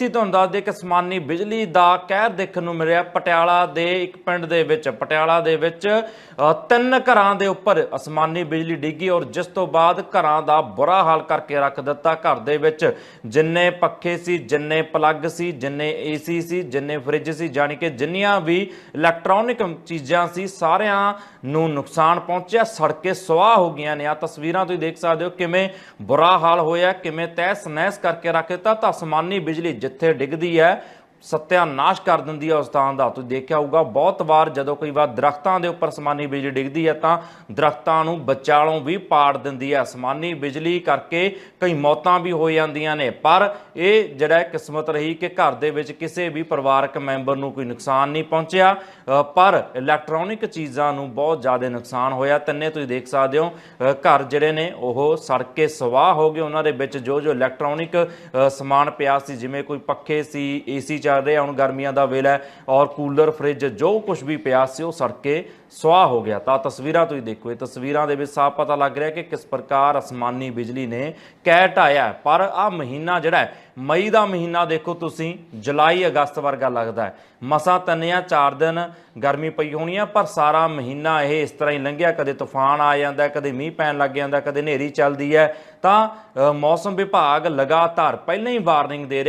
ਸੀ ਤੁਹਾਨੂੰ ਦੱਸ ਦੇ ਕਿ ਅਸਮਾਨੀ ਬਿਜਲੀ ਦਾ ਕਹਿਰ ਦੇਖਣ ਨੂੰ ਮਿਲਿਆ। ਪਟਿਆਲਾ ਦੇ ਇੱਕ ਪਿੰਡ ਦੇ ਵਿੱਚ, ਪਟਿਆਲਾ ਦੇ ਵਿੱਚ ਤਿੰਨ ਘਰਾਂ ਦੇ ਉੱਪਰ ਅਸਮਾਨੀ ਬਿਜਲੀ ਡਿੱਗੀ ਔਰ ਜਿਸ ਤੋਂ ਬਾਅਦ ਘਰਾਂ ਦਾ ਬੁਰਾ ਹਾਲ ਕਰਕੇ ਰੱਖ ਦਿੱਤਾ ਘਰ ਦੇ ਵਿੱਚ। ਜਿੰਨੇ ਪੱਖੇ ਸੀ, ਜਿੰਨੇ ਪਲੱਗ ਸੀ, ਜਿੰਨੇ ਏਸੀ ਸੀ ਜਿੰਨੇ ਫ੍ਰਿਜ ਸੀ, ਜਾਣੀ ਕਿ ਜਿੰਨੀਆਂ ਵੀ ਇਲੈਕਟ੍ਰੋਨਿਕ ਚੀਜ਼ਾਂ ਸੀ, ਸਾਰਿਆਂ ਨੂੰ ਨੁਕਸਾਨ ਪਹੁੰਚਿਆ। ਸੜਕੇ ਸਵਾਹ ਹੋ ਗਈਆਂ ਨੇ। ਆ ਤਸਵੀਰਾਂ ਤੁਸੀਂ ਦੇਖ ਸਕਦੇ ਹੋ ਕਿਵੇਂ ਬੁਰਾ ਹਾਲ ਹੋਇਆ, ਕਿਵੇਂ ਤਹਿਸ ਨਹਿਸ ਕਰਕੇ ਰੱਖ ਦਿੱਤਾ। ਤਾਂ ਅਸਮਾਨੀ ਬਿਜਲੀ ਜਿੱਥੇ ਡਿੱਗਦੀ ਹੈ ਸਤਿਆਨਾਸ਼ ਕਰ ਦਿੰਦੀ ਹੈ ਉਸ ਥਾਂ ਦਾ। ਤੁਸੀਂ ਦੇਖਿਆ ਹੋਊਗਾ, ਬਹੁਤ ਵਾਰ ਜਦੋਂ ਕੋਈ ਵਾਰ ਦਰਖਤਾਂ ਦੇ ਉੱਪਰ ਸਮਾਨੀ ਬਿਜਲੀ ਡਿੱਗਦੀ ਹੈ ਤਾਂ ਦਰਖਤਾਂ ਨੂੰ ਵਿਚਾਲੋਂ ਵੀ ਪਾੜ ਦਿੰਦੀ ਹੈ। ਸਮਾਨੀ ਬਿਜਲੀ ਕਰਕੇ ਕਈ ਮੌਤਾਂ ਵੀ ਹੋ ਜਾਂਦੀਆਂ ਨੇ। ਪਰ ਇਹ ਜਿਹੜਾ ਕਿਸਮਤ ਰਹੀ ਕਿ ਘਰ ਦੇ ਵਿੱਚ ਕਿਸੇ ਵੀ ਪਰਿਵਾਰਕ ਮੈਂਬਰ ਨੂੰ ਕੋਈ ਨੁਕਸਾਨ ਨਹੀਂ ਪਹੁੰਚਿਆ। ਪਰ ਇਲੈਕਟ੍ਰੋਨਿਕ ਚੀਜ਼ਾਂ ਨੂੰ ਬਹੁਤ ਜ਼ਿਆਦਾ ਨੁਕਸਾਨ ਹੋਇਆ। ਤਿੰਨੇ ਤੁਸੀਂ ਦੇਖ ਸਕਦੇ ਹੋ ਘਰ ਜਿਹੜੇ ਨੇ ਉਹ ਸੜ ਕੇ ਸਵਾਹ ਹੋ ਗਏ। ਉਹਨਾਂ ਦੇ ਵਿੱਚ ਜੋ ਜੋ ਇਲੈਕਟ੍ਰੋਨਿਕ ਸਮਾਨ ਪਿਆ ਸੀ, ਜਿਵੇਂ ਕੋਈ ਪੱਖੇ ਸੀ, ਏਸੀ ਚੱਲ ਰਿਹਾ ਹੁਣ ਗਰਮੀਆਂ ਦਾ ਵੇਲਾ ਹੈ ਔਰ ਕੂਲਰ, ਫ੍ਰਿਜ ਜੋ ਕੁਝ ਵੀ ਪਿਆ ਸੀ ਉਹ ਸੜ ਕੇ ਸਵਾਹ ਹੋ ਗਿਆ। ਤਾਂ ਤਸਵੀਰਾਂ ਤੁਸੀਂ ਦੇਖੋ, ਇਹ ਤਸਵੀਰਾਂ ਦੇ ਵਿੱਚ ਸਾਫ਼ ਪਤਾ ਲੱਗ ਰਿਹਾ ਕਿ ਕਿਸ ਪ੍ਰਕਾਰ ਅਸਮਾਨੀ ਬਿਜਲੀ ਨੇ ਕਹਿ ਢਾਇਆ ਪਰ ਆ ਮਹੀਨਾ ਜਿਹੜਾ ਮਈ ਦਾ ਮਹੀਨਾ ਦੇਖੋ ਤੁਸੀਂ, ਜੁਲਾਈ, ਅਗਸਤ ਵਰਗਾ ਲੱਗਦਾ ਹੈ। ਮਸਾਂ ਤਿੰਨ ਜਾਂ ਚਾਰ ਦਿਨ ਗਰਮੀ ਪਈ ਹੋਣੀ ਆ, ਪਰ ਸਾਰਾ ਮਹੀਨਾ ਇਹ ਇਸ ਤਰ੍ਹਾਂ ਹੀ ਲੰਘਿਆ। ਕਦੇ ਤੂਫਾਨ ਆ ਜਾਂਦਾ ਕਦੇ ਮੀਂਹ ਪੈਣ ਲੱਗ ਜਾਂਦਾ ਕਦੇ ਹਨੇਰੀ ਚੱਲਦੀ ਹੈ। ਤਾਂ ਮੌਸਮ ਵਿਭਾਗ ਲਗਾਤਾਰ ਪਹਿਲਾਂ ਹੀ ਵਾਰਨਿੰਗ ਦੇ ਰਿਹਾ